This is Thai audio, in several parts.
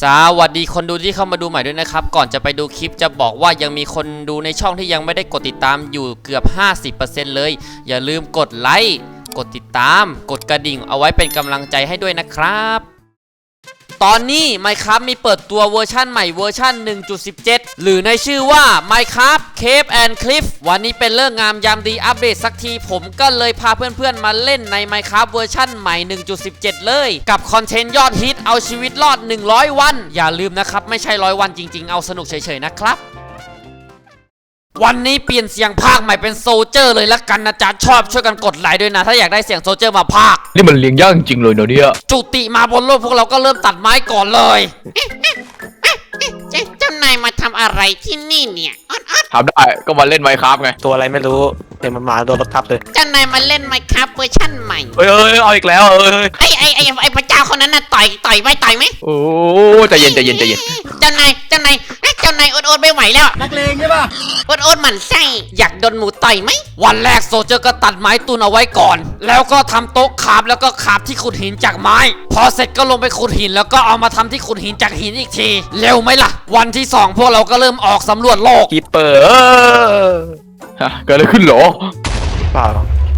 สวัสดีคนดูที่เข้ามาดูใหม่ด้วยนะครับ ก่อนจะไปดูคลิปจะบอกว่ายังมีคนดูในช่องที่ยังไม่ได้กดติดตามอยู่เกือบ 50%เลย อย่าลืมกดไลค์กดติดตาม กดกระดิ่งเอาไว้เป็นกำลังใจให้ด้วยนะครับ ตอนนี้ Minecraft มีเปิดตัวเวอร์ชั่นใหม่เวอร์ชัน1.17 หรือในชื่อว่า Minecraft Cave and Cliff วันนี้เป็นเรื่องงามยามดีอัปเดตสักที ผมก็เลยพาเพื่อนๆ มาเล่นใน Minecraft เวอร์ชั่นใหม่ 1.17 เลย กับคอนเทนต์ยอดฮิตเอาชีวิตรอด 100 วัน อย่าลืมนะครับ ไม่ใช่ 100 วันจริงๆ เอาสนุกเฉยๆนะครับ วันนี้เปลี่ยนเสียงภาคใหม่เป็นโซเจอร์เลยละกันนะจ๊ะชอบช่วยกันกดไลค์ด้วยนะ ถ้าอยากได้เสียงโซเจอร์มาภาค นี่มันเลี้ยงยากจริงๆเลยเนอะเนี่ยจุติมาบนโลกพวกเราก็เริ่มตัดไม้ก่อนเลย เจ้าเจ้านายมาทำอะไรที่นี่เนี่ยอ้อนอ้อนทำได้ก็มาเล่นไมค์ครับไงตัวอะไรไม่รู้เดี๋ยวมันมาโดนรถทับเลยเจ้านายมาเล่นไมค์ครับเวอร์ชั่นใหม่ เอ้ยเอ้ยเอาอีกแล้วเอ้ยไอ้ไอ้ไอ้ไอ้พระเจ้า คนนั้นน่ะต่อยต่อยไหมต่อยไหมโอ้ใจเย็นใจเย็นใจเย็นเจ้านายเจ้านายเอ้ยเจ้านายอดอดไม่ไหวแล้วนักเลงใช่ป่ะอดอดหมั่นไส้อยากโดนหมูต่อยไหมวันแรกโซเจอร์ก็ตัดไม้ตุนเอาไว้ก่อน แล้วก็ทำโต๊ะขาบแล้วก็ขาบที่ขุดหินจากไม้ พอเสร็จก็ลงไปขุดหิน แล้วก็เอามาทำที่ขุดหินจากหินอีกทีเร็วไหมล่ะ วันที่สองพวกเราก็เริ่มออกสำรวจโลกคีเปอร์เออฮะเกิดอะไรขึ้นเหรอเปล่า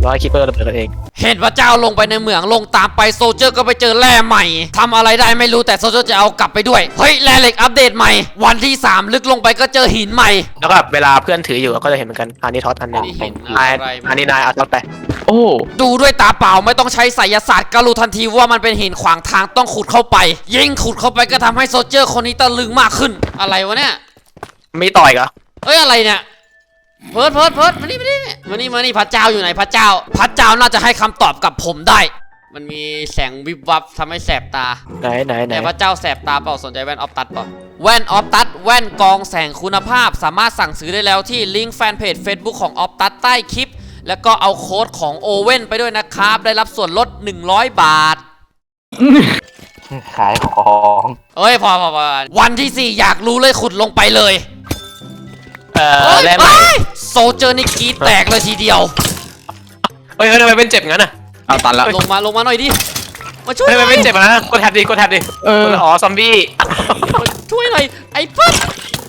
ร้อยคีเปอร์ระเบิดตัวเอง เห็นพระเจ้าลงไปในเหมืองลงตามไปโซเจอร์ก็ไปเจอแร่ใหม่ทำอะไรได้ไม่รู้แต่โซเจอร์จะเอากลับไปด้วย เฮ้ยแร่เหล็กอัปเดตใหม่ วันที่ 3 ลึกลงไปก็เจอหินใหม่ แล้วก็เวลาเพื่อนถืออยู่ก็จะเห็นเหมือนกันอันนี้ท็อตอันหนึงไม่เห็นนายอะไรอันนี้นายเอาท็อตไป โอ้ดูด้วยตาเปล่าไม่ต้องใช้ไสยศาสตร์ก็รู้ทันทีว่ามันเป็นหินขวางทางต้องขุดเข้าไป ยิ่งขุดเข้าไปก็ทำให้โซเจอร์คนนี้ตะลึงมากขึ้น อะไรวะเนี่ย มีต่อยเหรอเอ้ยอะไรเนี่ย เพิร์ดเพิร์ดเพิร์ดมานี่มานี่ มานี่มานี่พระเจ้าอยู่ไหนพระเจ้า พระเจ้าน่าจะให้คำตอบกับผมได้ มันมีแสงวิบวับทำให้แสบตา ไหนไหนไหนแต่พระเจ้าแสบตาเปล่าสนใจแว่นออฟตัดเปล่าแว่นออฟตัดแว่นกรองแสงคุณภาพ สามารถสั่งซื้อได้แล้วที่ลิงก์แฟนเพจ Facebook ของออฟตัดใต้คลิป แล้วก็เอาโค้ดของโอเว่นไปด้วยนะครับ ได้รับส่วนลด 100 บาท ขายของ เอ้ยพอพอพอวันที่ 4 อยากรู้เลยขุดลงไปเลย เออเอ้ยแร่ใหม่เอ้ยโซเจอร์นี่กรีดแตกเลยทีเดียว เฮ้ยเฮ้ยทำไมเป็นเจ็บงั้นอะเอาตันละลงมาลงมาหน่อยดิ มาช่วยเฮ้ยหทำน่ไมอยเป็นเจ็บอะนะกดแท็บดิกดแท็บดิเอออ๋อซอมบี้มาช่วยหน่อยไอ้ปั๊บ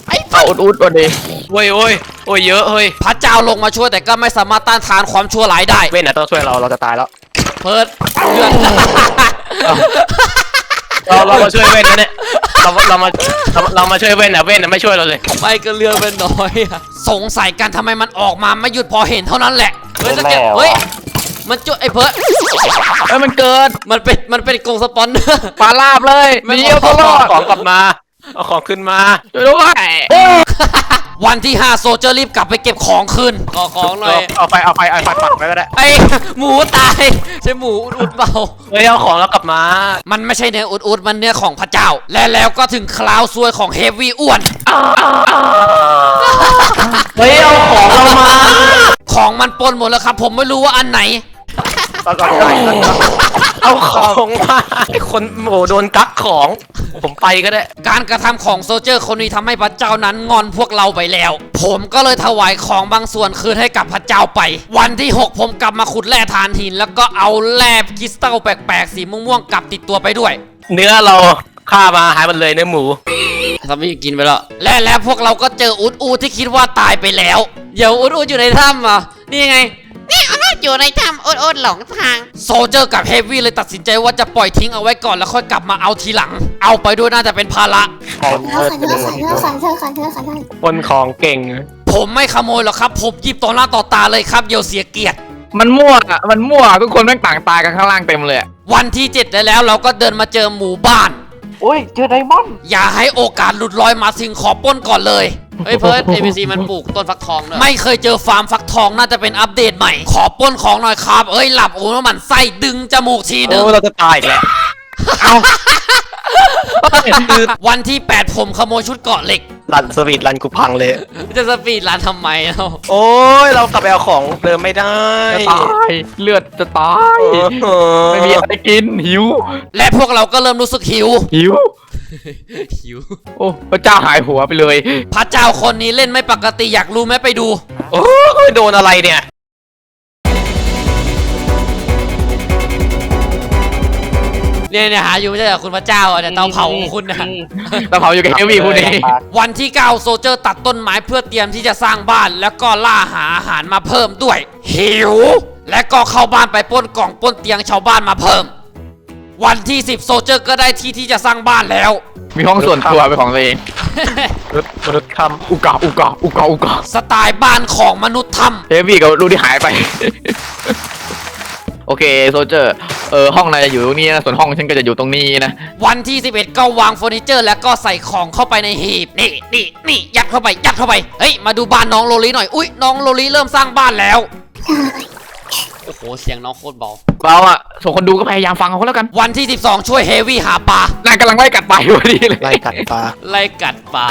ไอ้เอาปั๊บอุดอุดวันนี้โอ้ยโอ้ยโอ้ยเยอะเฮ้ยพระเจ้าลงมาช่วยแต่ก็ไม่สามารถต้านทานความชั่วร้ายได้ เว้นนะต้องช่วยเราเราจะตายแล้ว เพิร์ดเลือดเราเรามาช่วยเว้นนะเนี่ย เราเรามาเราเรามาช่วยเว้นนะเว้นนะไม่ช่วยเราเลย ไม่ก็เลือดเป็นน้อยอะสงสัยกันทำไมมันออกมาไม่หยุดพอเห็นเท่านั้นแหละเฮ้ยสเก็ตเฮ้ยมันจุดไอ้เพิร์ดเอ้ยมันเกิดมันเป็นมันเป็นกรงสปอนเนอร์ปลาลาบเลยหนีเอาตัวรอดของกลับมา เอาของขึ้นมาช่วยด้วยวันที่5โซเจอร์รีบกลับไปเก็บของคืนขอของหน่อยเอาไปเอาไปเอาไปปักไว้ก็ได้ไอ้หมูตายใช่หมูอุดๆเปล่าเฮ้ยเอาของแล้วกลับมามันไม่ใช่เนื้ออุดๆมันเนื้อของพระเจ้า และแล้วก็ถึงคราวซวยของเฮฟวี่อ้วนเฮ้ยเอาของเรามา ของมันปนหมดแล้วครับ ผมไม่รู้ว่าอันไหน เอาก่อนก่อนเอาของมาไอ้คนโอ้โหโดนกักของ ผมไปก็ได้ การกระทำของโซเจอร์คนนี้ทำให้พระเจ้านั้นงอนพวกเราไปแล้ว ผมก็เลยถวายของบางส่วนคืนให้กับพระเจ้าไป วันที่ 6 ผมกลับมาขุดแร่ฐานหิน แล้วก็เอาแร่คริสตัลแปลกๆสีม่วงๆกลับติดตัวไปด้วย เนื้อเราฆ่ามาหายหมดเลยเนื้อหมู ทำให้กินไปแล้ว และแล้วพวกเราก็เจออุดอูที่คิดว่าตายไปแล้ว เดี๋ยวอุดอูอยู่ในถ้ำอะนี่ไงนี่ อดอดอยู่ในถ้ำอดอดหลงทาง โซเจอร์กับเฮฟวี่เลยตัดสินใจว่าจะปล่อยทิ้งเอาไว้ก่อนแล้วค่อยกลับมาเอาทีหลัง เอาไปด้วยน่าจะเป็นภาระขายเธอขันเธอขันเธอขันเธอขันเธอขันเธอคนของเก่ง ผมไม่ขโมยหรอกครับ ผมหยิบต่อหน้าต่อตาเลยครับเดี๋ยวเสียเกียรติ มันมั่วอะมันมั่วทุกคนแม่งต่างตายกันข้างล่างเต็มเลยอะวันที่7ได้แล้วเราก็เดินมาเจอหมู่บ้าน โอ้ย เจอไดมอนด์อย่าให้โอกาสหลุดลอยมาสิงขอปล้นก่อนเลย เฮ้ยเพิร์ด ABC มันปลูกต้นฟักทองด้วยไม่เคยเจอฟาร์มฟักทองน่าจะเป็นอัปเดตใหม่ ขอปล้นของหน่อยครับ เอ้ยหลับโอ้ยมันไส้ดึงจมูกทีหนึงโอ้เราจะตายอีกแล้วคือวันที่ 8 ผมขโมยชุดเกราะเหล็ก รันสวีทรันกูพังเลย จะสปีดรันทำไมเนาะโอ้ยเรากลับไปเอาของเดิมไม่ได้ จะตายเลือดจะตายเออไม่มีอะไรกินหิว และพวกเราก็เริ่มรู้สึกหิวหิว หิวโอ้พระเจ้าหายหัวไปเลย พระเจ้าคนนี้เล่นไม่ปกติอยากรู้ไหมไปดู โอ้ยโดนอะไรเนี่ยเนี่ยเนี่ยหาอยู่ไม่ใช่เหรอคุณพระเจ้าอะเนี่ยเตาเผาของคุณนะเราเผาอยู่กับเฮฟวี่พูดนี้วันที่9โซเจอร์ตัดต้นไม้เพื่อเตรียมที่จะสร้างบ้านแล้วก็ล่าหาอาหารมาเพิ่มด้วย หิว และก็เข้าบ้านไปปล้นกล่องปล้นเตียงชาวบ้านมาเพิ่ม วันที่ 10 โซเจอร์ก็ได้ที่ที่จะสร้างบ้านแล้ว มีห้องส่วนตัวเป็นของตัวเองมนุษย์มนุษย์ทอุกาอุกาอุกาอุกาสไตล์บ้านของมนุษย์ถ้เฮฟวี่กับรูที่หายไป โอเคโซเจอร์ เออห้องนายจะอยู่ตรงนี้นะส่วนห้องฉันก็จะอยู่ตรงนี้นะำวันที่ 11 ก็วางเฟอร์นิเจอร์ แล้วก็ใส่ของเข้าไปในหีบ นี่นี่นี่ยัดเข้าไป ยัดเข้าไป เฮ้ย มาดูบ้านน้องโลลีหน่อย อุ้ยน้องโลลีเริ่มสร้างบ้านแล้ว โอ้โห เสียงน้องโคตรเบา เราอะส่วนคนดูก็พยายามฟังเขาแล้วกันวันที่ 12 ช่วยเฮฟวี่หาปลา นายกำลังไล่กัดไปพอดีเลยำไล่กัดปลาไล่กัดปลา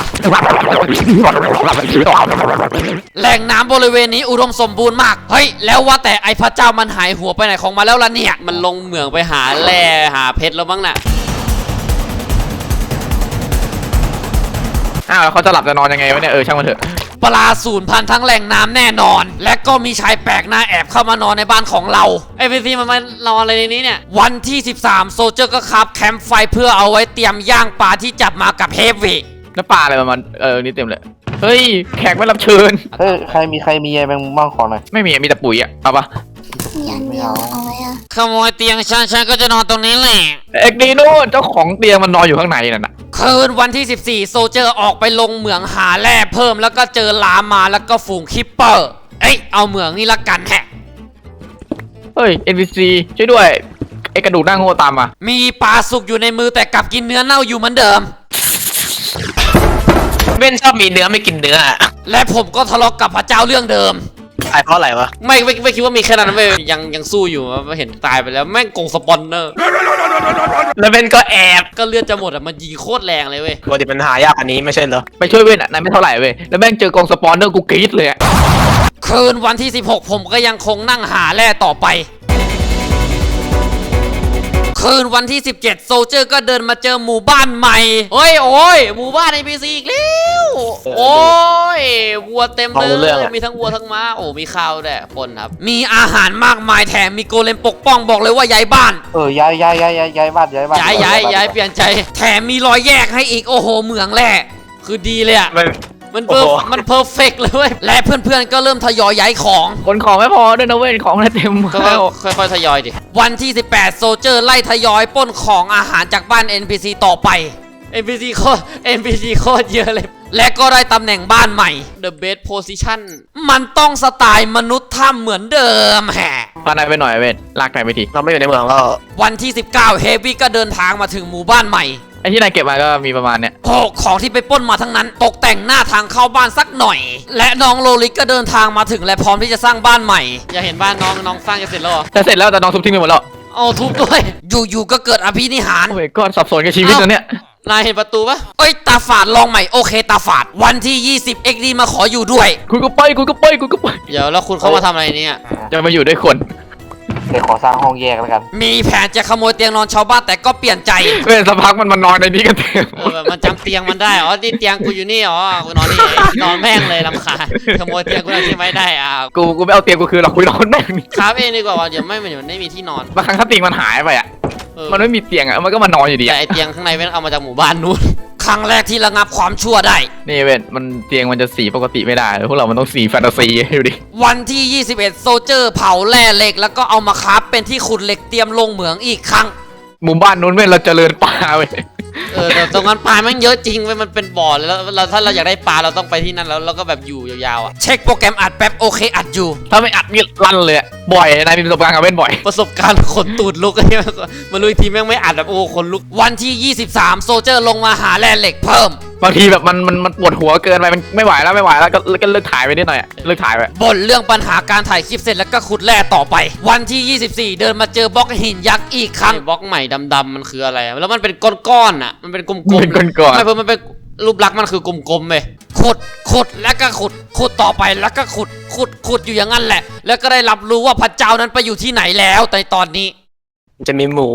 แหล่งน้ำบริเวณนี้อุดมสมบูรณ์มาก เฮ้ย แล้วว่าแต่ไอพระเจ้ามันหายหัวไปไหนของมันแล้วล่ะเนี่ย มันลงเหมืองไปหาแร่หาเพชรแล้วมั้งน่ะ อ้าวแล้วเขาจะหลับจะนอนยังไงวะเนี่ยเออช่างมันเถอะ ปลาสูญพันธุ์ทั้งแหล่งน้ำแน่นอน และก็มีชายแปลกหน้าแอบเข้ามานอนในบ้านของเราเอพีซีมันมานอนอะไรในนี้เนี่ย วันที่ 13 โซเจอร์ก็ขับแคมป์ไฟเพื่อเอาไว้เตรียมย่างปลาที่จับมากับเฮฟวี่แล้วปลาอะไรประมาณเออนี่เต็มเลยเฮ้ยแขกไม่รับเชิญเฮ้ยใครมีใครมีอะไรแมงมุมบ้างของหน่อยไม่มีมีแต่ปุ๋ยอะเอาปะ มีอันเดียวเอาไว้อะขโมยเตียงฉันฉันก็จะนอนตรงนี้แหละ เอ็กดีโน่เจ้าของเตียงมันนอนอยู่ข้างในนั่นน่ะคืนวันที่ 14 โซเจอร์ออกไปลงเหมืองหาแร่เพิ่มแล้วก็เจอลามาแล้วก็ฝูงคิปเปอร์ เอ้ยเอาเหมืองนี่ละกันแฮะ เฮ้ย NPC ช่วยด้วยไอ้กระดูกหน้าโง่ตามมามีปลาสุกอยู่ในมือแต่กลับกินเนื้อเน่าอยู่เหมือนเดิม เว้นชอบมีเนื้อไม่กินเนื้ออะและผมก็ทะเลาะกับพระเจ้าเรื่องเดิม ตายเพราะอะไรวะ ไม่ไม่ไม่คิดว่ามีแค่นั้นเว้ยยังยังสู้อยู่ไม่เห็นตายไปแล้วแม่งโกงสปอนเนอร์ แล้วเว้นก็แอบก็เลือดจะหมดอะมันยิงโคตรแรงเลยเว้ยปกติมันหายากอันนี้ไม่ใช่เหรอ ไปช่วยเว้นอะนายไม่เท่าไหร่เว้ยแล้วแม่งเจอกองสปอนเนอร์กูกรี๊ดเลยอะคืนวันที่ 16 ผมก็ยังคงนั่งหาแร่ต่อไป คืนวันที่ 17 โซเจอร์ก็เดินมาเจอหมู่บ้านใหม่เฮ้ยโอ้ยหมู่บ้าน NPC อีกแล้ว โอ้ยวัวเต็มฟังรู้เลเรื่องยอะ มีทั้งวัวทั้งม้า โอ้มีข้าวด้วยปนครับ มีอาหารมากมายแถมมีโกเลมปกป้องบอกเลยว่าย้ายบ้าน เออย้ายย้ายย้ายย้ายย้ายบ้านย้ายบ้านย้ายย้ายย้ายเปลี่ยนใจ แถมมีรอยแยกให้อีก โอ้โหเหมืองแร่คือดีเลยอะมัน มันเพอโอ้โห มันเพอร์เฟกเลยเว้ยและเพื่อนๆก็เริ่มทยอยย้ายของ คนของไม่พอด้วยนะเว้ยของน่ะเต็มก็แล้วค่อยๆทยอยดิ วันที่ 18 โซเจอร์ไล่ทยอยปล้นของอาหารจากบ้าน NPC ต่อไป NPC โคตร NPC โคตรเยอะเลย และก็ได้ตำแหน่งบ้านใหม่ The best position มันต้องสไตล์มนุษย์ถ้ำเหมือนเดิมแฮะ พานายไปหน่อยเว้ยลากนายไปทีเราไม่อยู่ในเมืองแล้ววันที่ 19 เฮฟวี่ก็เดินทางมาถึงหมู่บ้านใหม่ ไอ้ที่นายเก็บมาก็มีประมาณเนี้ย โอ้ของที่ไปปล้นมาทั้งนั้น ตกแต่งหน้าทางเข้าบ้านสักหน่อย และน้องโลลิกก็เดินทางมาถึงและพร้อมที่จะสร้างบ้านใหม่ อยากเห็นบ้านน้องน้องสร้างจะเสร็จแล้วเหรอแต่เสร็จแล้วแต่น้องทุบทิ้งไปหมดแล้วเอาทุบด้วย อยู่ๆก็เกิดอภินิหาร โอ้ยก็สับสนกับชีวิตเอ้าตัวเนี้ยนายเห็นประตูปะเอ้ยตาฝาดลองใหม่โอเคตาฝาดวันที่ 20 XD มาขออยู่ด้วย กูก็ไปกูก็ไปกูก็ไป เดี๋ยวแล้วคุณเข้ามาทำอะไรเนี่ย จะมาอยู่ด้วยคน เดี๋ยวขอสร้างห้องแยกแล้วกัน มีแผนจะขโมยเตียงนอนชาวบ้านแต่ก็เปลี่ยนใจ เว้ยสักพักมันมานอนในนี้กันเต็มเออแบบมันจำเตียงมันได้ อ๋อนี่เตียงกูอยู่นี่ อ๋อ กูนอนนี่ นอนแม่งเลยลำคาญขโมยเตียงกูได้ใช่ไหมได้อะกูกูไม่เอาเตียงกูคืนหรอกกูนอนแม่งนี่ครับเองดีกว่าว่าเดี๋ยวไม่เดี๋ยวมันไม่มีที่นอนบางครั้งถ้าเตียงมันหายไปอะ เออมันไม่มีเตียงอะมันก็มานอนอยู่ดีแต่อะไอเตียงข้างในเป็นเอามาจากหมู่บ้านนู้น ครั้งแรกที่ระงับความชั่วได้ นี่เว้ยมันเตียงมันจะสีปกติไม่ได้พวกเรามันต้องสีแฟนตาซีดูดิ วันที่ 21 โซเจอร์เผาแร่เหล็ก แล้วก็เอามาคราฟเป็นที่ขุดเหล็กเตรียมลงเหมืองอีกครั้ง หมู่บ้านนู้นเว้ยเราเจริญป่าเว้ย เออแต่ตรงนั้นปลาแมันเยอะจริงเว้ยมันเป็นบ่อเลยแล้วเราถ้าเราอยากได้ปลาเราต้องไปที่นั่นแล้วเราก็แบบอยู่ยาวๆอะเช็คโปรแกรมอัดแป๊บโอเคอัดอยู่ ถ้าไม่อัดนี่ลั่นเลยอะบ่อยนายมีประสบการณ์กับเว้นบ่อย ประสบการณ์ขนตูดลุกไอ้เหี้ยมาลุยทีแม่งไม่อัดแบบโอ้ขนลุกวันที่ 23 โซเจอร์ลงมาหาแร่เหล็กเพิ่มบางทีแบบมันมันมันปวดหัวเกินไปมันไม่ไหวแล้วไม่ไหวแล้วก็ก็เลิกถ่ายไปนิดหน่อยอะเลิกถ่ายไปบ่นเรื่องปัญหาการถ่ายคลิปเสร็จแล้วก็ขุดแร่ต่อไป วันที่ 24 เดินมาเจอบล็อกหินยักษ์อีกครั้งบล็อกใหม่ดำๆมันคืออะไรอะแล้วมันเป็นก้อนๆอะมันเป็นกลมๆเป็นก้อนๆ ไม่เพิ่มมันเป็นรูปลักษณ์มันคือกลมๆเว้ยขุดขุดแล้วก็ขุดขุดต่อไปแล้วก็ขุดขุดขุดอยู่อย่างนั้นแหละ แล้วก็ได้รับรู้ว่าพระเจ้านั้นไปอยู่ที่ไหนแล้วในตอนนี้ จะมีหมู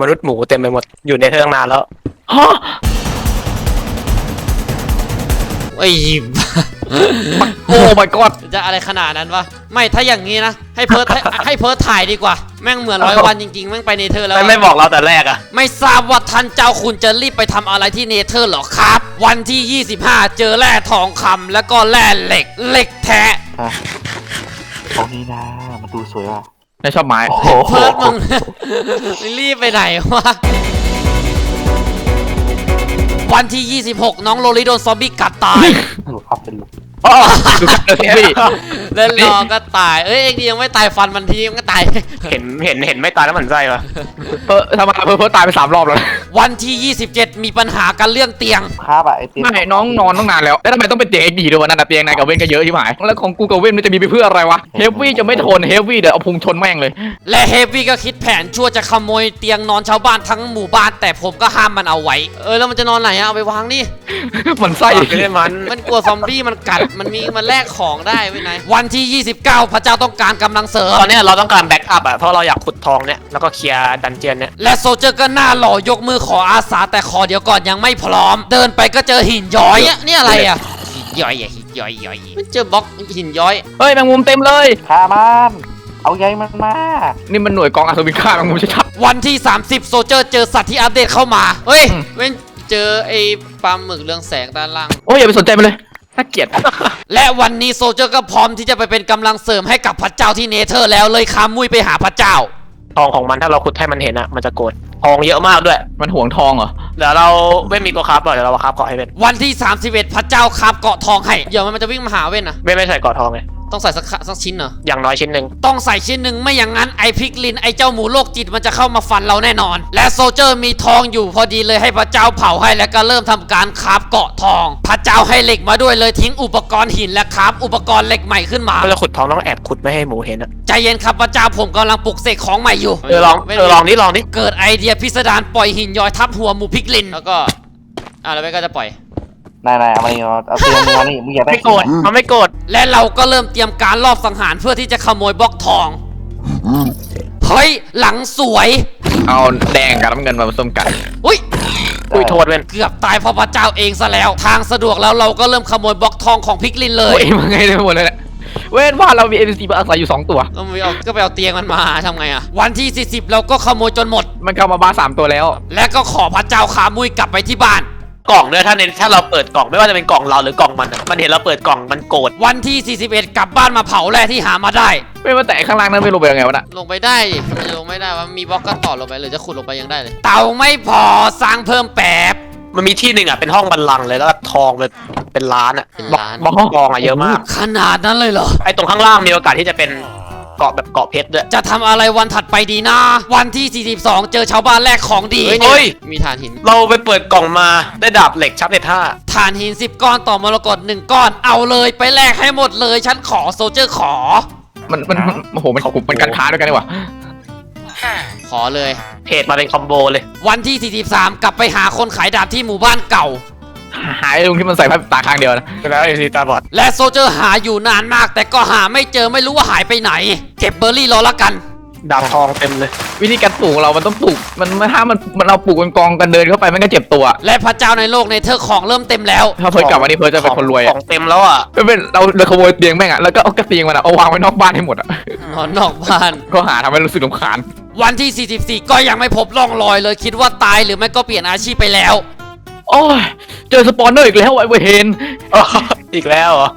มนุษย์หมูเต็มไปหมดอยู่ในเทิงนานแล้ว ฮะ ไอ้ยโอ้ my god จะอะไรขนาดนั้นวะ ไม่ถ้าอย่างนี้นะให้ให้เพิร์ทให้ให้เพิร์ทถ่ายดีกว่า แม่งเหมือนร้อยวันจริงๆ แม่งไปเนเธอร์แล้ว ไม่ไม่บอกเราแต่แรกอะไม่ทราบว่าท่านเจ้าคุณจะรีบไปทำอะไรที่เนเธอร์เหรอครับ วันที่ 25 เจอแร่ทองคำแล้วก็แร่เหล็กเหล็กแท้ ฮะตรงนี้นะ มันดูสวยว่ะ นายชอบไม้ โอ้โห เพิร์ทมึงมึง รีบไปไหนวะ วันที่ 26 น้องโลลิโดนซอมบี้กัดตายสรุปครับเป็นลูก อ๋อดูกันเลยพี่แล้วรอก็ตาย เอ้ยเอ็กดียังไม่ตายฟันมันทีมันก็ตาย เห็นเห็นเห็นไม่ตายแล้วหมันไส้ปะเพิ่ทำไมเพิ่เพิ่ตายไปสามรอบแล้ววันที่ 27 มีปัญหากันเรื่องเตียง ครับอะไอเตียงไม่น้องนอนตั้งนานแล้วแล้วทำไมต้องเป็นเตียงเอ็กดีด้วยวะนั่นน่ะเตียงนายกับเว้นก็เยอะที่หมายแล้วของกูกับเว้นมันจะมีไปเพื่ออะไรวะเฮฟวี่จะไม่ทนเฮฟวี่เดี๋ยวเอาพุงชนแม่งเลย และเฮฟวี่ก็คิดแผนชั่วจะขโมยเตียงนอนชาวบ้านทั้งหมู่บ้านแต่ผมก็ห้ามมันเอาไว้ เออแล้วมันจะนอนไหนอะเอาไปวางนี่ มันไส้ ไม่ได้มัน มันกลัวซอมบี้มันกัดมันมีมันแลกของได้ไว้ไหนวันที่ 29 พระเจ้าต้องการกำลังเสริมตอนเนี้ยเราต้องการแบ็กอัพอะเพราะเราอยากขุดทองเนี่ยแล้วก็เคลียร์ดันเจียนเนี่ยและโซลเจอร์ก็หน้าหล่อยกมือขออาสาแต่ขอเดี๋ยวก่อนยังไม่พร้อม เดินไปก็เจอหินย้อยอะนี่อะไรอะหินย้อยอะหินย้อยย้อยมันเจอบล็อกหินย้อย เฮ้ยแมงมุมเต็มเลย ฆ่ามัน เอาใยมันมา นี่มันหน่วยกองอัศวินฆ่าแมงมุมชัด วันที่ 30 โซลเจอร์เจอสัตว์ที่อัปเดตเข้ามาเฮ้ยอืม เว้นเจอไอ้ปลาหมึกเรืองแสงด้านล่าง ๆโอ้ยอย่าไปสนใจมันเลย น่าเกลียด และวันนี้โซลเจอร์ก็พร้อมที่จะไปเป็นกำลังเสริมให้กับพระเจ้าที่เนเธอร์แล้วเลยคามุยไปหาพระเจ้า ทองของมันถ้าเราขุดให้มันเห็นอะมันจะโกรธทองเยอะมากด้วย มันห่วงทองเหรอ เดี๋ยวเราเว้นมีตัวคราฟก่อนเดี๋ยวเรามาคราฟเกาะให้เว้นวันที่ 31 พระเจ้าคาบเกาะทองให้ เดี๋ยวมันจะวิ่งมาหาเว้นนะ เว้นไม่ใส่เกาะทองไง ต้องใส่สักขะสักชิ้นเหรอ อย่างน้อยชิ้นหนึ่งต้องใส่ชิ้นหนึ่งไม่อย่างนั้นไอพิกลินไอเจ้าหมูโรคจิตมันจะเข้ามาฟันเราแน่นอน และโซลเจอร์มีทองอยู่พอดีเลยให้พระเจ้าเผาให้แล้วก็เริ่มทำการคราบเกาะทอง พระเจ้าให้เหล็กมาด้วยเลยทิ้งอุปกรณ์หินและคราบอุปกรณ์เหล็กใหม่ขึ้นมาถ้าจะขุดทองต้องแอบขุดไม่ให้หมูเห็นอะใจเย็นครับพระเจ้าผมกำลังปลุกเสกของใหม่อยู่เออลองเออลองนี่ลองนี่เกิดไอเดียพิสดารปล่อยหินย้อยทับหัวหมูพิกลินแล้วก็อ่าแล้วเว้นก็จะปล่อย นายนายเอามานี่เอาเอาเตียงมานี่มึงอยากได้ไม่โกรธมันไม่โกรธและเราก็เริ่มเตรียมการรอบสังหารเพื่อที่จะขโมยบล็อกทองเฮ้ย หลังสวยเอาแดงกับน้ำเงินมาผสมกัน อุ้ย อุ้ยโทษเว้นเกือบตายเพราะพระเจ้าเองซะแล้ว ทางสะดวกแล้วเราก็เริ่มขโมยบล็อกทองของพิกลินเลโอ้ยยมันไงได้หมดเลยแหละเว้นว่าเรามี NPC มาอาศัยอยู่2ตัว ก็ไปเอาก็ไปเอาเตียงมันมาทำไงอะวันที่ 40 เราก็ขโมยจนหมด มันเข้ามาบ้านสามตัวแล้ว และก็ขอพระเจ้าขามุยกลับไปที่บ้าน กล่องด้วยถ้าในถ้าเราเปิดกล่องไม่ว่าจะเป็นกล่องเราหรือกล่องมันอะมันเห็นเราเปิดกล่องมันโกรธวันที่ 41 กลับบ้านมาเผาแร่ที่หามาได้ ไม่ว่าแต่ข้างล่างนั้นไม่ลงไปยังไงวะน่ะลงไปได้ดิมันจะลงไม่ได้ว่ามีบล็อกก็ต่อลงไปหรือจะขุดลงไปยังได้เลยเตาไม่พอสร้างเพิ่มแป๊บมันมีที่หนึ่งอะเป็นห้องบัลลังก์เลยแล้วก็ทองแบบเป็นล้านอะเป็นล้าน บล็อกทองอะเยอะมาก ขนาดนั้นเลยเหรอ ไอ้ตรงข้างล่างมีโอกาสที่จะเป็น เกาะแบบเกาะเพชรด้วย จะทำอะไรวันถัดไปดีนะ วันที่ 42 เจอชาวบ้านแรกของดีเฮ้ย มีฐานหิน เราไปเปิดกล่องมาได้ดาบเหล็กชับในท่าฐานหิน 10 ก้อนต่อมรกต1ก้อน เอาเลยไปแลกให้หมดเลย ฉันขอโซลเจอร์ขอ มันมันมันโอ้โหมันกลุ่มมันการค้าด้วยกันดีกว่าขอเลย เพจมาเป็นคอมโบเลย วันที่ 43 กลับไปหาคนขายดาบที่หมู่บ้านเก่า หายลุงที่มันใส่ผ้าตาข้างเดียวนะแล้วไอซีตาบอดและโซลเจอร์หาอยู่นานมาก แต่ก็หาไม่เจอไม่รู้ว่าหายไปไหน เก็บเบอร์รี่รอละกัน ดาบทองเต็มเลย วิธีการปลูกของเรามันต้องปลูกมันถ้ามันมันเราปลูกเป็นกองกันเดินเข้าไปมันก็เจ็บตัว และพระเจ้าในโลกในเธอของเริ่มเต็มแล้ว ถ้าเพิร์ดกลับมานี่เพิร์ดจะเป็นคนรวยขอะองเต็มแล้วอะไม่เป็นเราเราขโมยเตียงแม่งอะแล้วก็เอากระเตียงมันอะเอาวางไว้นอกบ้านให้หมดอะนอนนอกบ้าน ก็หาทำให้รู้สึกรำคาญวันที่ 44 ก็ยังไม่พบร่องรอยเลยคิดว่าตายหรือไม่ก็เปลี่ยนอาชีพไปแล้ว โอ้ยเจอสปอนเนอร์อีกแล้วไอ้เวรเฮนอีกแล้วเหรอ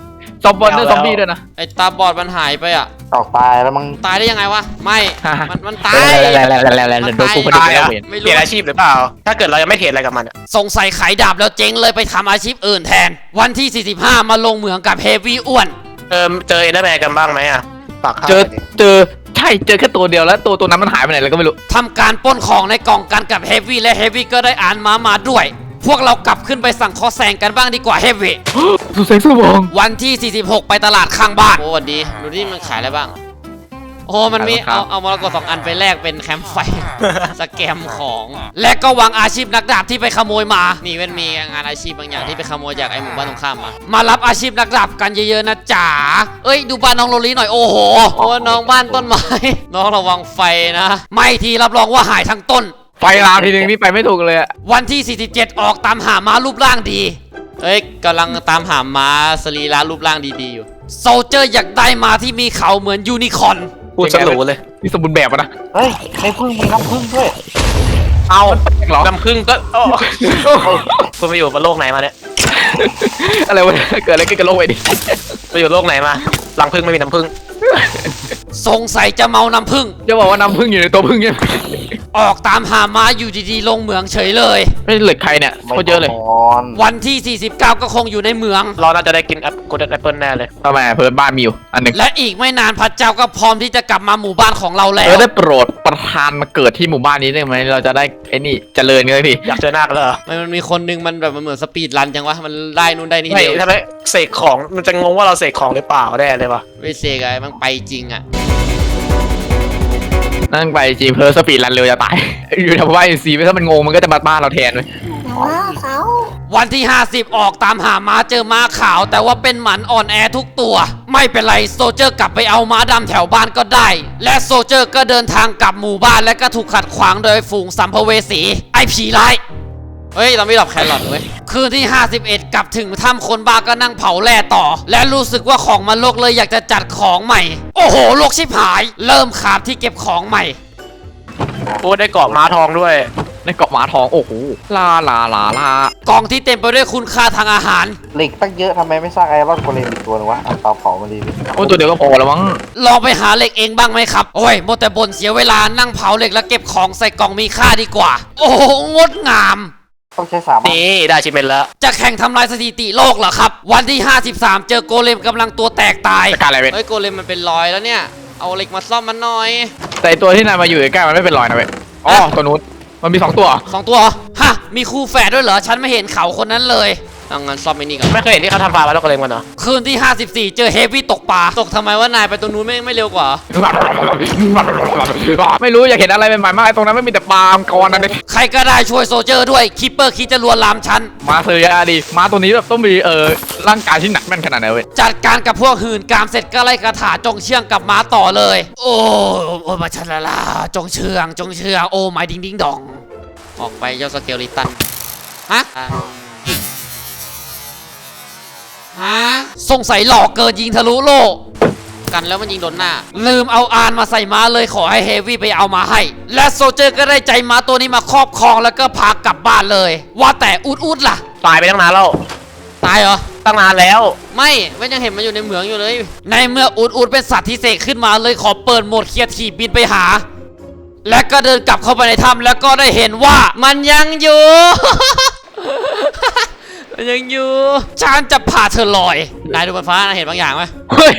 สปอนเนอร์ซอมบี้ด้วยนะ ไอ้ตาบอดมันหายไปอะออกตายแล้วมึงตายได้ยังไงวะ ไม่ฮ่ามันมันตาย แล้วแล้วแล้วแล้วแล้วโดนกูพอดีตายแล้วอะเวร ไม่รู้เปลี่ยนอาชีพหรือเปล่า ถ้าเกิดเรายังไม่เทรดอะไรกับมันอะสงสัยขายดาบแล้วเจ๊งเลยไปทำอาชีพอื่นแทน วันที่ 45 มาลงเหมืองกับเฮฟวี่อ้วน เออเจอเอเดอร์แมนกันบ้างไหมอะปากข้าวเจอเจอใช่เจอแค่ตัวเดียวแล้วตัวตัวนั้นมันหายไปไหนแล้วก็ไม่รู้ ทำการปล้นของในกล่องกันกับเฮฟวี่และเฮฟวี่ก็ได้อ่านมามาด้วย พวกเรากลับขึ้นไปสั่งคอแซงกันบ้างดีกว่าเฮฟวี่สุดแสงสว่างวันที่ 46 ไปตลาดข้างบ้านโอ้วันดีดูที่มันขายอะไรบ้าง โอ้มันมีเอาเอามรกตสองอันไปแลกเป็นแคมป์ไฟ สแกมของ และก็วางอาชีพนักดาบที่ไปขโมยมา นี่มันมีงานอาชีพบางอย่างที่ไปขโมยจากไอ้หมู่บ้านตรงข้ามมา มารับอาชีพนักดาบกันเยอะๆนะจ๋า เอ้ยดูบ้านน้องโรลีหน่อยโอ้โห โอ้น้องบ้านต้นไม้ น้องระวังไฟนะ ไม่ทีรับรองว่าหายทั้งต้น ไฟลามทีนึงนี่ไปไม่ถูกเลยอะวันที่ 47 ออกตามหาม้ารูปร่างดี เอ้ยกำลังตามหาม้าสรีระรูปร่างดีๆอยู่ โซลเจอร์อยากได้ม้าที่มีเขาเหมือนยูนิคอร์น พูดสรุเลย นี่สมบูรณ์แบบอะนะเฮ้ยในพึ่งมีน้ำพึ่งด้วย เอาเหรอน้ำผึ้งก็โอ้คุณไปอยู่บนโลกไหนมาเนี่ยอะไรวะเกิดอะไรขึ้นกับโลกไอ้ดิไปอยู่โลกไหนมารังผึ้งไม่มีน้ำผึ้ง สงสัยจะเมาน้ำผึ้งจะบอกว่าน้ำพึ่งอยู่ในตัวพึ่งเนี่ยออกตามหามาอยู่ดีๆ ลงเหมืองเฉยเลย ไม่เหลือใครเนี่ยไม่โคตรเยอะเลยนอนวันที่ 49 ก็คงอยู่ในเหมือง เราน่าจะได้กินแอปกดแอปเปิลแน่เลย ทำไมเพิ่นบ้านมีอยู่อันหนึ่งและอีกไม่นานพระเจ้าก็พร้อมที่จะกลับมาหมู่บ้านของเราแล้เอว อได้โปรดประทานมาเกิดที่หมู่บ้านนี้ได้ไหมเราจะได้ไอ้นี่เจริญกันเลยพี่อยากเจอหน้ากันเลยเหรอมันมันมีคนหนึงมันแบบมันเหมือนสปีดรันจังวะ มันได้นู่นได้นี่ไม่เร็วทำไมเสกของมันจะงงว่าเราเสกของหรือเปล่าแน่เลยวะไม่เซกอะไรมันไปจริงอะ นั่งไปจีเพอร์สปีดรันเร็วจะตาย อยู่แถวบ้านซีไม่ถ้ามันงงมันก็จะมาบ้านเราแทนเลยแต่ว่าเขาวันที่ 50 ออกตามหาม้าเจอม้าขาว แต่ว่าเป็นหมันอ่อนแอทุกตัว ไม่เป็นไรโซเจอร์กลับไปเอาม้าดำแถวบ้านก็ได้ และโซเจอร์ก็เดินทางกลับหมู่บ้านและก็ถูกขัดขวางโดยฝูงสัมภเวสี ไอ้ผีร้าย เฮ้ย เราไม่หลับแครอทเว้ย คืนที่ 51 กลับถึงถ้ำคนบ้าก็นั่งเผาแร่ต่อ และรู้สึกว่าของมันโลกเลยอยากจะจัดของใหม่ โอ้โหโลกชิบหาย เริ่มขาดที่เก็บของใหม่พูดได้เกาะม้าทองด้วยในเกาะหมาทอง โอ้โห ลาลาลาลากล่องที่เต็มไปด้วยคุณค่าทางอาหาร เหล็กตั้งเยอะทำไมไม่สร้างไอรอนโกเลมอีกตัวนึงวะเอาเตาเผามาดีดิโอ้ตัวเดียวก็พอแล้วมั้ง ลองไปหาเหล็กเองบ้างไหมครับ โอ้ยโมวแต่บนเสียเวลานั่งเผาเหล็กแล้วเก็บของใส่กล่องมีค่าดีกว่า โอ้โหงดงาม ต้องใช้สามอันนี่ได้ชิมเมนแล้วจะแข่งทำลายสถิติโลกเหรอครับ วันที่ 53 เจอโกเลมกำลังตัวแตกตายจะการอะไรเว้ยเฮ้ยโกเลมมันเป็นรอยแล้วเนี่ย เอาเหล็กมาซ่อมมันหน่อย แต่ไอ้ตัวที่นายมาอยู่ใกล้ๆมันไม่เป็นรอยนะเว้ยอ๋อตัวนู้นมันมีสองตัว สองตัวเหรอฮะ มีคู่แฝดด้วยเหรอ ฉันไม่เห็นเขาคนนั้นเลยเอางั้นซ่อมไอ้นี่ก่อน ไม่เคยเห็นที่เขาทำฟาร์มแล้วก็เลยกันเหรอคืนที่ 54 เจอเฮฟวี่ตกปลา ตกทำไมว่านายไปตรงนู้นไม่ไม่เร็วกว่า ไม่รู้อยากเห็นอะไรใหม่ๆมากไอ้ตรงนั้นไม่มีแต่ปลาล์มกรนั่นเองใครก็ได้ช่วยโซเจอร์ด้วยคิปเปอร์คิดจะลวนลามฉัน มาเซอร์ยาดีมาตัวนี้แบบต้องมีเอ่อร่างกายที่หนักแน่นขนาดไหนเว้ยจัดการกับพวกหื่นกามเสร็จก็ไล่คาถาจงเชื่องกับม้าต่อเลย โอ้โอ้มาชันละลาจงเชื่องจงเชื่องโอ้ไม้ดิงดิงดอง ออกไปเจ้าสเกลลิตันฮะ ฮะสงสัยหลอกเกินยิงทะลุโลก กันแล้วมันยิงโดนหน้า ลืมเอาอานมาใส่ม้าเลยขอให้เฮฟวี่ไปเอามาให้ และโซเจอร์ก็ได้ใจม้าตัวนี้มาครอบครองแล้วก็พากลับบ้านเลย ว่าแต่อุดอุดล่ะ ตายไปตั้งนานแล้วตายเหรอ ตั้งนานแล้ว ไม่ไม่ยังเห็นมันอยู่ในเหมืองอยู่เลย ในเมื่ออูดอูดเป็นสัตว์ที่เสกขึ้นมาเลยขอเปิดโหมดเคลียร์ทีบบินไปหา และก็เดินกลับเข้าไปในถ้ำแล้วก็ได้เห็นว่ามันยังอยู่มัน ยังอยู่ฉันจะพาเธอลอยนายดูบนฟ้านะเห็นบางอย่างไหมเฮ้ย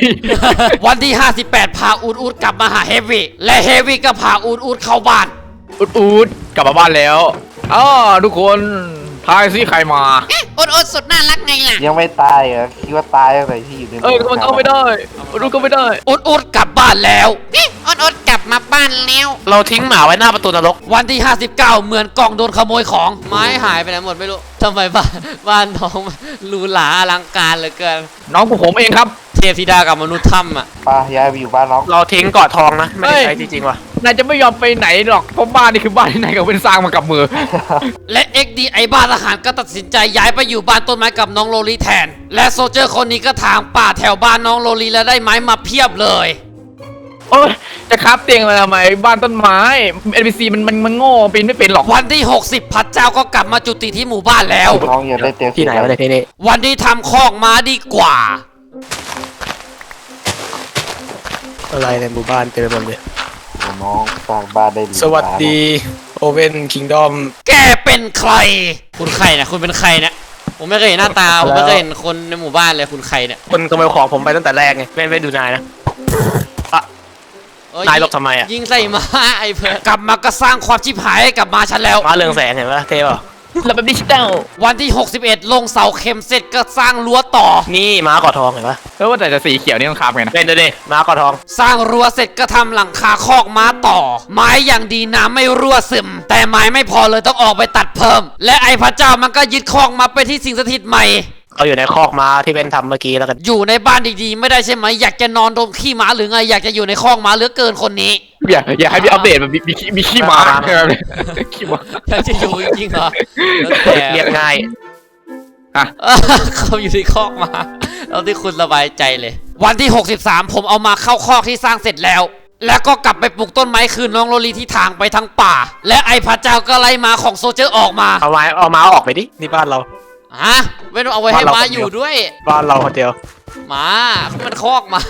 วันที่ 58 พาอูดอูดกลับมาหาเฮฟวี่และเฮฟวี่ก็พาอูดอูดเข้าบ้าน อุดอุดกลับมาบ้านแล้วอ๋อทุกคนทายซิใครมาอุดอุดสุดน่ารักไงล่ะยังไม่ตายเหรอคิดว่าตายตั้งแต่ที่อยู่ในเอ้ยมันก็ไม่ได้อุดอุดก็ไม่ได้ อูดอูดกลับบ้านแล้วเอ๊ะอุดอุดกลับมาบ้านแล้ว เราทิ้งหมาไว้หน้าประตูนรก วันที่ 59 เหมือนกล่องโดนขโมยของ ไม้หายไปไหนหมดไม่รู้ ทำไมบ้านบ้านน้องหรูหราอลังการเหลือเกิน น้องของผมเองครับ เทพธิดากับมนุษย์ถ้ำอะ ป้าย้ายไปอยู่บ้านน้องเราทิ้งเกาะทองนะ ไม่ได้เฮ้ยใช้จริงๆว่ะนายจะไม่ยอมไปไหนหรอกเพราะบ้านนี่คือบ้านที่นายกับเป็นสร้างมากับมือ และ XD ไอบ้านทหารก็ตัดสินใจย้ายไปอยู่บ้านต้นไม้กับน้องโลลีแทน และโซเจอร์คนนี้ก็ถางป่าแถวบ้านน้องโลลีแล้วได้ไม้มาเพียบเลย โอ้ยจะครับเตียงมาทำไมบ้านต้นไม้ NPC มันมันมันโง่ปีนไม่เป็นหรอกวันที่ 60 พระเจ้าก็กลับมาจุติที่หมู่บ้านแล้ว น้องอยากได้เตียงที่ไหนวะเนี่ยที่นี่วันที่ทำคอกม้าดีกว่า อะไรในหมู่บ้านเต็มไปหมดเลยน้องสร้างบ้านได้ดีสวัสดีโอเว่นคิงดอมแกเป็นใคร คุณใครเนี่ยคุณเป็นใครเนี่ยผมไม่เคยเห็นหน้าตาผมไม่เคยเห็นคนในหมู่บ้านเลยคุณใครเนี่ยคนขโมยของผมไปตั้งแต่แรกไงไม่ไม่ดูนายนะเอ้นายหลบทำไมอะยิงใส่ม้าไอ้เพื่อนกลับมาก็สร้างความชิบหายให้กับมาฉันแล้วม้าเรืองแสงเห็นปะเท่ปะแล้วแบบดิจิตอลวันที่ 61 ลงเสาเข็มเสร็จก็สร้างรั้วต่อ นี่ม้าเกาะทองเห็นปะเออว่าแต่จะสีเขียวนี่ต้องคาบไงนะเล่นดูดิม้าเกาะทอง สร้างรั้วเสร็จก็ทำหลังคาคอกม้าต่อ ไม้อย่างดีน้ำไม่รั่วซึม แต่ไม้ไม่พอเลยต้องออกไปตัดเพิ่ม และไอ้พระเจ้ามันก็ยึดคอกมาเป็นที่สิงสถิตใหม่ เอาอยู่ในคอกม้าที่เป็นทำเมื่อกี้แล้วกัน อยู่ในบ้านดีๆ ไม่ได้ใช่ไหมอยากจะนอนดมขี้ม้าหรือไงอยากจะอยู่ในคอกม้าเหลือเกินคนนี้อยากอยากให้มีอัปเดตแบบมีมีขี้มีขี้หมาใช่ไหมขี้หมาอยากจะอยู่จริงๆเหรอแล้วแต่เรียกง่ายเออเขาอยู่ที่คอกมาเอาที่คุณสบายใจเลย วันที่ 63 ผมเอามาเข้าคอกที่สร้างเสร็จแล้ว แล้วก็กลับไปปลูกต้นไม้คืนน้องโรลีที่ทางไปทางป่า และไอพระเจ้าก็ไล่มาของโซเจอร์ออกมา เอาไม้เอาม้าออกไปดิ นี่บ้านเรา ฮะไม่ต้องเอาไว้ให้บ้านเราม้าคนเดียวอยู่ด้วย บ้านเราคนเดียวหมามันคอกหมา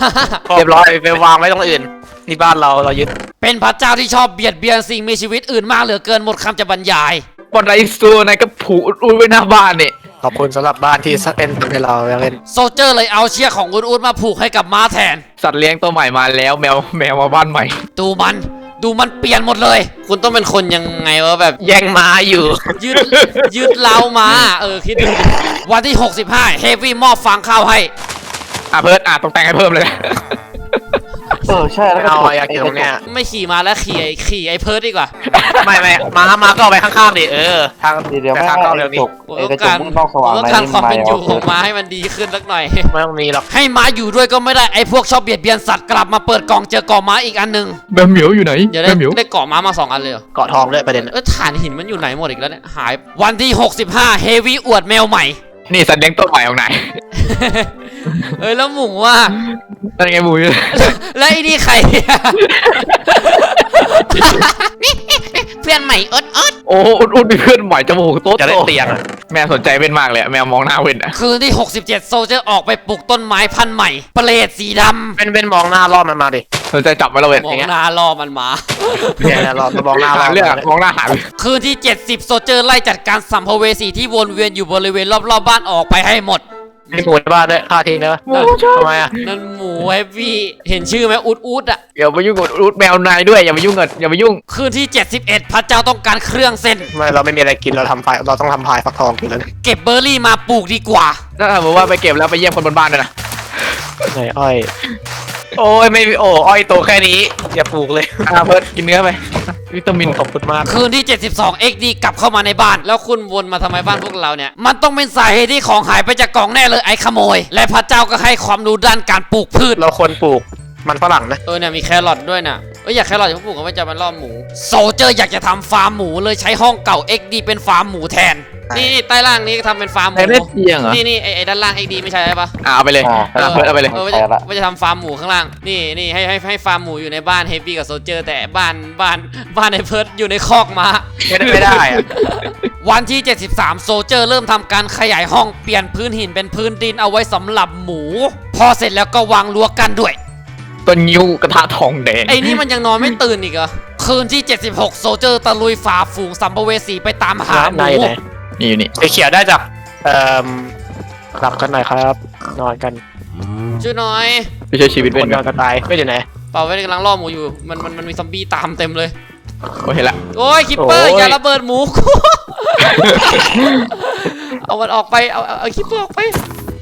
เรียบร้อยไปวางไว้ตรงอื่นนี่บ้านเราเรายึดเป็นพระเจ้าที่ชอบเบียดเบียนสิ่งมีชีวิตอื่นมากเหลือเกินหมดคำจะบรรยายบนไรซูนายก็ผูกอุ้ยไว้หน้าบ้านเนี่ยขอบคุณสำหรับบ้านที่เป็นให้เราเล่นโซเจอร์เลยเอาเชือกของอุดอุดมาผูกให้กับม้าแทน สัตว์เลี้ยงตัวใหม่มาแล้วแมวแมวมาบ้านใหม่ ดูมัน ดูมันเปลี่ยนหมดเลย คุณต้องเป็นคนยังไงวะแบบแย่งม้าอยู่ ยืดยืดเล้ามาเออคิดดูดิวันที่ 65เฮฟวี่มอบฟางข้าวให้ อะเพิร์ดอะต้องแต่งให้เพิ่มเลย เออใช่แล้วไม่ก็เอากดอยากกินตรงเนี้ยไม่ขี่มาแล้วขี่ไอ้ขี่ไอ้เพิร์ดดีกว่า ไม่ไม่ม้าม้าก็เอาไปข้างๆดิเออ ทางเดี๋ยวแต่แม่ทางงเข้าไอ้เร็วกนี้ระจกไอ้กระจกมุ้งนอกสว่างต้องในการนี่ความมาเป็นอยู่เอาของม้าให้มันดีขึ้นสักหน่อยไม่ต้องมีหรอกให้ม้าอยู่ด้วยก็ไม่ได้ไอ้พวกชอบเบียดเบียนสัตว์กลับมาเปิดกล่องเจอกล่องม้าอีกอันหนึงแมวเหมียวอยู่ไหนเดี๋ยวแมได้วเหมียวได้กล่องม้ามาสองอันเลยเหรอเกาะทองด้วยประเด็นเออฐานหินมันอยู่ไหนหมดอีกแล้วเนี่ยหายวันที่ 65เฮฟวี่อวดแมวใหม่ นี่สัตว์เลี้ยงตัวใหม่ของนายเอ้ยแล้วหมูอะ นั่นไงหมูอยู่แล้วไอ้นี่ใครเพื่อนใหม่อดอดโอ้อุดอุดมีเพื่อนใหม่จมูกโต๊ะจะได้เตียงอะแมวสนใจเว้นมากเลยอะแมวมองหน้าเว้นอะคืนที่ 67 โซเจอร์ออกไปปลูกต้นไม้พันธุ์ใหม่เปรตสีดเป็นเป็นมองหน้ารอบมันมาดิ สนใจจับไว้แล้วเว้นำมองหน้ารอมันมา เนี่ยรอบมองหน้ารหาอบเรื่องอะมองหน้าหาเรื่องคืนที่ 70 โซเจอร์ไล่จัดการสัมภเวสีที่วนเวียนอยู่บริเวณรอบๆบ้านออกไปให้หมด มีหมูในบ้านด้วยฆ่าทิ้งได้ปะทำไมอะนั่นหมูเฮฟวี่เห็นชื่อไหมอุดอุดอะ อย่ามายุ่งกับอุดแมวนายด้วยอย่ามายุ่งกับอย่ามายุ่งคืนที่ 71 พระเจ้าต้องการเครื่องเส้น ไม่เราไม่มีอะไรกินเราทำพายเราต้องทำพายฟักทองกินแล้วเนี่ยเก็บเบอร์รี่มาปลูกดีกว่า ถ้าสมมติว่าไปเก็บแล้วไปเยี่ยมคนบนบ้านด้วยนะไหนอ้อย โอ้ยไม่มีโอ้อ้อยโตแค่นี้ อย่าปลูกเลยอ่าเพิร์ดกินเนื้อไปวิตามินขอบคุณมากคืนที่ 72 XD กลับเข้ามาในบ้าน แล้วคุณวนมาทำไมบ้านพวกเราเนี่ย มันต้องเป็นสาเหตุที่ของหายไปจากกล่องแน่เลยไอ้ขโมย และพระเจ้าก็ให้ความรู้ด้านการปลูกพืช เราควรปลูกมันฝรั่งนะ เออเนี่ยมีแครอทด้วยนะเอออยากแครอทอย่าเพิ่งปลูกเอาไว้จะมันล่อหมู โซเจอร์อยากจะทำฟาร์มหมูเลยใช้ห้องเก่า XD เป็นฟาร์มหมูแทน นี่นี่ใต้ล่างนี้ก็ทำเป็นฟาร์มหมูไอ้เล็ดเตียงเหรอ นี่นี่ไอ้ไอ้ด้านล่าง XD ไม่ใช่ใช่ปะอ่าเอาไปเลยอ่าอ่าเพิร์ดเอาไปเลยเออว่าจะว่าจะทำฟาร์มหมูข้างล่าง นี่นี่ให้ให้ให้ฟาร์มหมูอยู่ในบ้านเฮฟวี่กับโซเจอร์แต่บ้านบ้านบ้านในเพิร์ดอยู่ในคอกม้า ไม่ได้ไม่ได้อะวันที่ 73 โซเจอร์เริ่มทำการขยายห้องเปลี่ยนพื้นหินเป็นพื้นดินเอาไว้สำหรับหมู พอเสร็จแล้วก็วางรั้วกันด้วย ต้นงิ้วกระทะทองแดงไอ้นี่มันยังนอนไม่ตื่นอีกเหรอ คืนที่ 76 โซเจอร์ตะลุยฝ่าฝูงสัมภเวสีไปตามหาหในมู ไหน นี่อยู่นี่สีเขียวได้จากเอ่อหลับกันหน่อยครับ นอนกันช่วยหน่อยไปใช้ชีวิตคเว้นนนกัอนนกันตายไม่อยู่ไหนเปล่าไว้กำลังล่อหมูอยู่มันมันมันมีซอมบี้ตามเต็มเลยโอ้เห็นละโอ้ยคิปเปอร์โอ้ยอย่าระเบิดหมูเอามันออกไปเอาเอาเอาคิปเปอร์ออกไป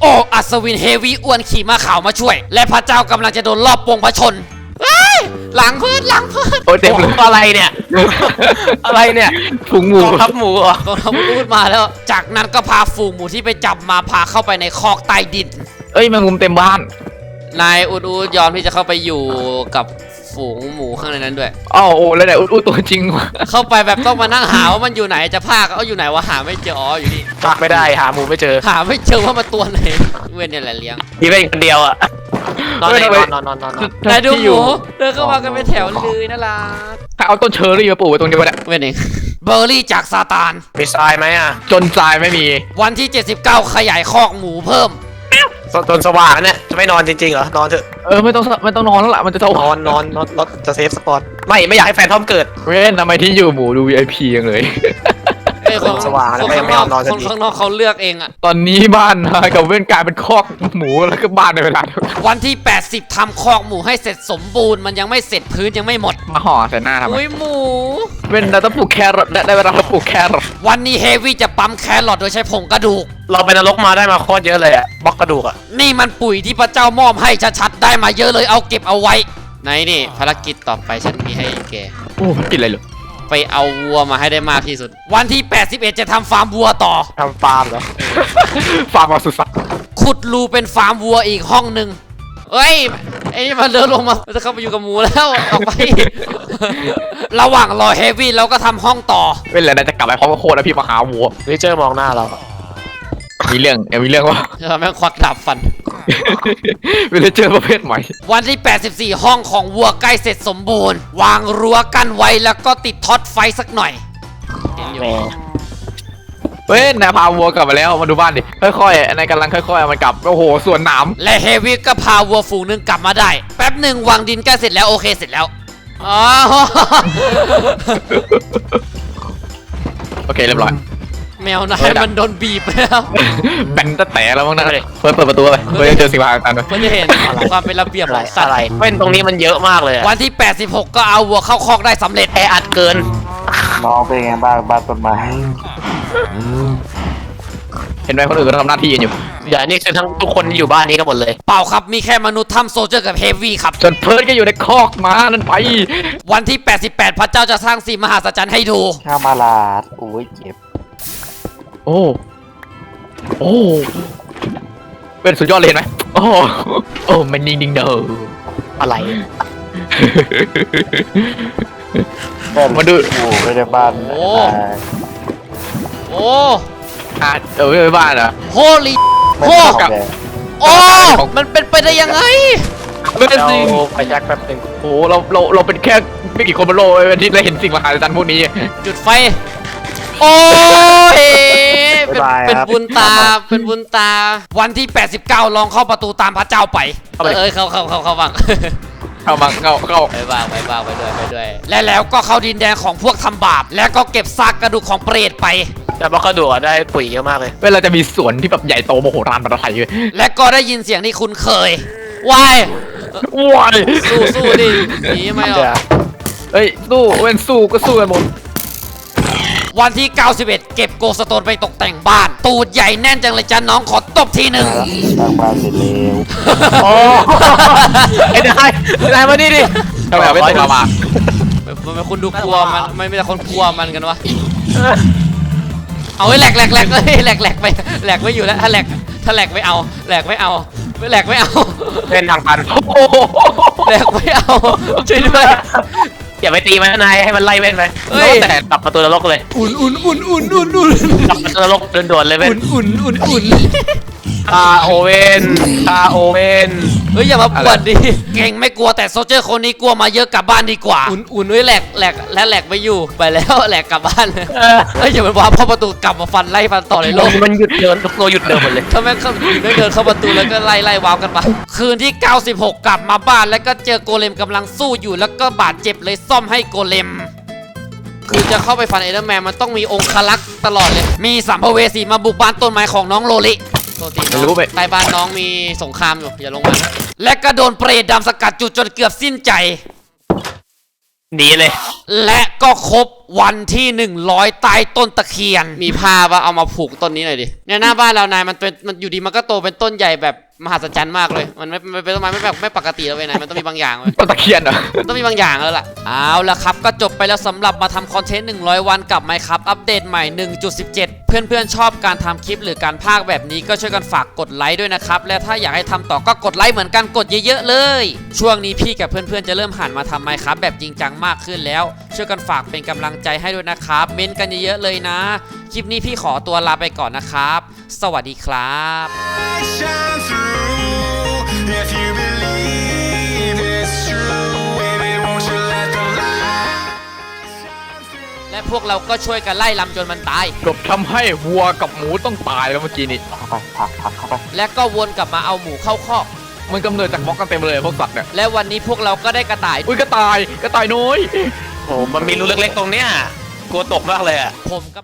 โอ้อัศวินเฮวีอ้วนขี่ม้าขาวมาช่วย และพระเจ้ากำลังจะโดนรอบปงพระชนเฮ้ย หลังเพื่อนหลังเพื่อนโอ้เต็มเลย อะไรเนี่ย อะไรเนี่ยถุงหมูกองทัพหมูเหรอ กองทัพพูดมาแล้ว จากนั้นก็พาฝูงหมูที่ไปจับมาพาเข้าไปในคอกใต้ดิน เอ้ยแมงมุมเต็มบ้าน นายอุดอุดยอมที่จะเข้าไปอยู่กับฝูงหมูข้างในนั้นด้วย อ้าวโอ้แล้วไหนอุดอุดตัวจริงวะเข้าไปแบบต้องมานั่งหาว่ามันอยู่ไหนจะพากเอาอยู่ไหนวะหาไม่เจออ๋ออยู่นี่พักไม่ได้หาหมูไม่เจอหาไม่เจอว่ามันตัวไหนเว้นเนี่ยแหละเลี้ยง พี่เป็นคนเดียวอะ นอนเลยนอนนอนนอนนอนนอนนายดูที่หอยู่มูเดินเข้ามากันเป็นแถวเลยน่ารักถ้าเอาต้นเชอร์รี่มาปลูกไว้ตรงนี้วะเนี่ยเว้นเองเบอร์รี่จากซาตาน มีทรายไหมอะ จนทรายไม่มี วันที่ 79 ขยายคอกหมูเพิ่ม จนสว่างเนี่ยจะไม่นอนจริงๆเหรอนอนเถอะเออไม่ต้องไม่ต้องนอนแล้วล่ะมันจะเท่านอนนอนนอนรถจะเซฟสปอร์ตไม่ไม่อยากให้แฟนทอมเกิดเว้นทำไมที่อยู่หมูดู VIP ยังเลย ไอ้คนสว่างแล้วคนไม่ข้างไม่นอกเอานอนสัคกนทีข้างนอกเขาเลือกเองอะตอนนี้บ้านนายกับเว้นกลายเป็นคอกหมูแล้วก็บ้านในเวลาเดียวกันวันที่ 80ทำคอกหมูให้เสร็จสมบูรณ์มันยังไม่เสร็จพื้นยังไม่หมดมาห่อใส่หน้าทำไมอุ้ยหมู เว้นเราต้องปลูกแครอทได้ได้เวลาเราปลูกแครอทวันนี้เฮวี่จะปั๊มแครอทโดยใช้ผงกระดูก เราไปนรกมาได้มาโคตรเยอะเลยอะบล็อกกระดูกอะนี่มันปุ๋ยที่พระเจ้ามอบให้ชัดๆได้มาเยอะเลยเอาเก็บเอาไว้ ไหนนี่ภารกิจต่อไปฉันมีให้แกโอ้กินอะไรเหรอ ไปเอาวัวมาให้ได้มากที่สุด วันที่ 81 จะทำฟาร์มวัวต่อ ทำฟาร์มเหรอ ฟาร์มมาสุดสัตว์ขุดรูเป็นฟาร์มวัวอีกห้องหนึ่งเอ้ยไอ้นี่มันเดินลงมามันจะเข้าไปอยู่กับหมูแล้วออกไป ระหว่างรอเฮฟวี่เราก็ทำห้องต่อ เว้นแล้วนายจะกลับไปพร้อมกับโคตรแล้วพี่มาหาวัววิเจอร์มองหน้าเรา มีเรื่องยังมีเรื่องวะจะทำให้ควักดาบฟัน วิลเลเจอร์ประเภทใหม่ วันที่ 84 ห้องของวัวใกล้เสร็จสมบูรณ์ วางรั้วกั้นไว้แล้วก็ติดท็อตไฟสักหน่อยเห็นอยู่แม่เฮ้ยนายพาวัวกลับมาแล้ว มาดูบ้านดิ ค่อยๆนายกำลังค่อยๆเอามันกลับ โอ้โห สวนหนามและเฮวิก็พาวัวฝูงหนึ่งกลับมาได้ แป๊บหนึ่งวางดินใกล้เสร็จแล้วโอเคเสร็จแล้วอ๋อ โอเค เรียบร้อย แมวนายมันโดนบีบไปแล้วแบนตะแต่แล้วมั้งนะเปิดเปิดประตูไปเพื่อจะเจอสิ่งมหัศจรรย์ไปเพื่อจะเห็นความเป็นระเบียบอะขไรองสัตอะว์ไรเป็นตรงนี้มันเยอะมากเลยอะวันที่ 86 ก็เอาวัวเข้าคอกได้สำเร็จแออัดเกินน้องเป็นไงบ้างบ้านต้นไม้เห็นไหมคนอื่นก็ทำหน้าที่กันอยู่อย่านี่คือทั้งทุกคนที่อยู่บ้านนี้กันหมดเลย เปล่าครับมีแค่มนุษย์ถ้ำโซเจอร์กับเฮฟวี่ครับจนเพิร์ดก็อยู่ในคอกม้านั่นไป วันที่ 88 พระเจ้าจะสร้างสิ่งมหัศจรรย์ให้ดูข้ามาลาดโอ้ยเจ็บ โอ้ โอ้ เป็นสุดยอดเลยเห็นไหมโอ้ โอ้มันนิ่งๆเด้ออะไร แม่มาดูโอ้ไม่ได้บ้านโอ้ โอ้อะเออไม่ไปบ้านเหรอโฮลีไม่โอ้ได้กับแดงโอ้ มันเป็นไปได้ยังไง ไม่เป็นเราจริงไปยักแป๊บหนึงโอ้โหเราเราเราเป็นแค่ไม่กี่คนบนโลกเว้ยที่ได้เห็นสิ่งมหัศจรรย์พวกนี้จุดไฟ โอ้ยเป็นเป็นบุญตา เป็นบุญตา วันที่ 89 ลองเข้าประตูตามพระเจ้าไปเอ้ย เข้าเข้าเข้าเข้าบ้าง เข้ามาเข้าเข้าไปบ้างไปบ้างไปด้วยไปด้วย และแล้วก็เข้าดินแดนของพวกทำบาป แล้วก็เก็บซากกระดูกของเปรตไป แต่ว่ากระดูกอะได้ปุ๋ยเยอะมากเลย เวลาจะมีสวนที่แบบใหญ่โตโมโหลานประเทศไทยเลยและก็ได้ยินเสียงที่คุ้นเคย วาย ว้ายสู้สู้ดิหนีไม่ออกเฮ้ยสู้เว้นสู้ก็สู้กันหมด วันที่ 91 เก็บโกสโตนไปตกแต่งบ้าน ตูดใหญ่แน่นจังเลยจ้าน้องขอตบทีหนึ่งสร้างบ้านเสร็จแล้วโอ้ไอ้นายนายมานี่ดิทำไมเอาไม่ตกเรามามันเป็นคนดูกลัวมันไม่ไม่แต่คนกลัวมันกันวะเอาไว้แหลกแหลกแหลกเอ้ยแหลกแหลกไปแหลกไม่อยู่แล้วถ้าแหลกถ้าแหลกไม่เอาแหลกไม่เอาแหลกไม่เอาเป็นทางตันโอ้โหแหลกไม่เอาช่วยด้วย อย่าไปตีมันนะนายให้มันไล่เว้นไปเฮ้ย แต่กลับประตูนรกเลยอุ่นอุ่นอุ่นอุ่นอุ่นอุ่นกลับประตูนรกด่วนๆเลยเว้นอุ่นอุ่นอุ่นคาโอเว่นคาโอเว่น เฮ้ยอย่ามาปวดดิ เก่งไม่กลัวแต่โซเจอร์คนนี้กลัวมาเยอะกลับบ้านดีกว่า อุ่นอุ่นเฮ้ยแหลกแหลกและแหลกไม่อยู่ไปแล้วแหลกกลับบ้านเลยเออเฮ้ยอย่ามันวาร์ปเข้าประตูกลับมาฟันไล่ฟันต่อเลยโลกมันหยุดเดินทุกตัวหยุดเดินหมดเลยถ้าแม่งเข้าไม่เดินเข้าประตูแล้วก็ไล่ไล่วาวกันไปคืนที่ 96 กลับมาบ้านแล้วก็เจอโกเลมกำลังสู้อยู่แล้วก็บาดเจ็บเลยซ่อมให้โกเลมคือจะเข้าไปฟันเอเดอร์แมนมันต้องมีองคลักษ์ตลอดเลย มีสัมภเวสีมาบุกบ้านต้นไม้ของน้องโลลิ โทษทีน้ไม่องรู้ไปใต้บ้านน้องมีสงครามอยู่อย่าลงมาและก็โดนเปรตดำสกัดจุดจนเกือบสิ้นใจหนีเลย และก็ครบวันที่ 100ใต้ต้นตะเคียน มีผ้าปะเอามาผูกต้นนี้หน่อยดิเนี่ยหน้าบ้านเรานายมันเป็นมันอยู่ดีมันก็โตเป็นต้นใหญ่แบบมหัศจรรย์มากเลย มันไม่มันเป็นต้นไม้ไม่แบบไม่ปกติแล้วเว้ยนายมันต้องมีบางอย่างเว้ยต้นตะเคียนเหรอมันต้องมีบางอย่างแล้วล่ะเอาละครับ ก็จบไปแล้วสำหรับมาทำคอนเทนต์100 วันกับ Minecraft อัปเดตใหม่ 1.17 เพื่อนๆชอบการทำคลิปหรือการพากย์แบบนี้ก็ช่วยกันฝากกดไลค์ด้วยนะครับ และถ้าอยากให้ทำต่อก็กดไลค์เหมือนกันกดเยอะๆเลย ช่วงนี้พี่กับเพื่อนๆจะเริ่มหันมาทำ Minecraft แบบจริงจังมากขึ้นแล้ว ช่วยกันฝากเป็นกำลังใจให้ด้วยนะครับ เม้นต์กันเยอะๆเลยนะ คลิปนี้พี่ขอตัวลาไปก่อนนะครับ สวัสดีครับ If you believe และพวกเราก็ช่วยกันไล่ลำจนมันตาย กบทำให้วัวกับหมูต้องตายแล้วเมื่อกี้นี้เข้าไปผักผักเข้าไปและก็วนกลับมาเอาหมูเข้าคอก มันกำเนิดจากบล็อกกันเต็มเลยพวกสัตว์เนี่ย และวันนี้พวกเราก็ได้กระต่าย อุ้ยกระต่ายกระต่ายน้อย โอ้มันมีรูเล็กๆตรงเนี้ยกลัวตกมากเลยอะผมกับ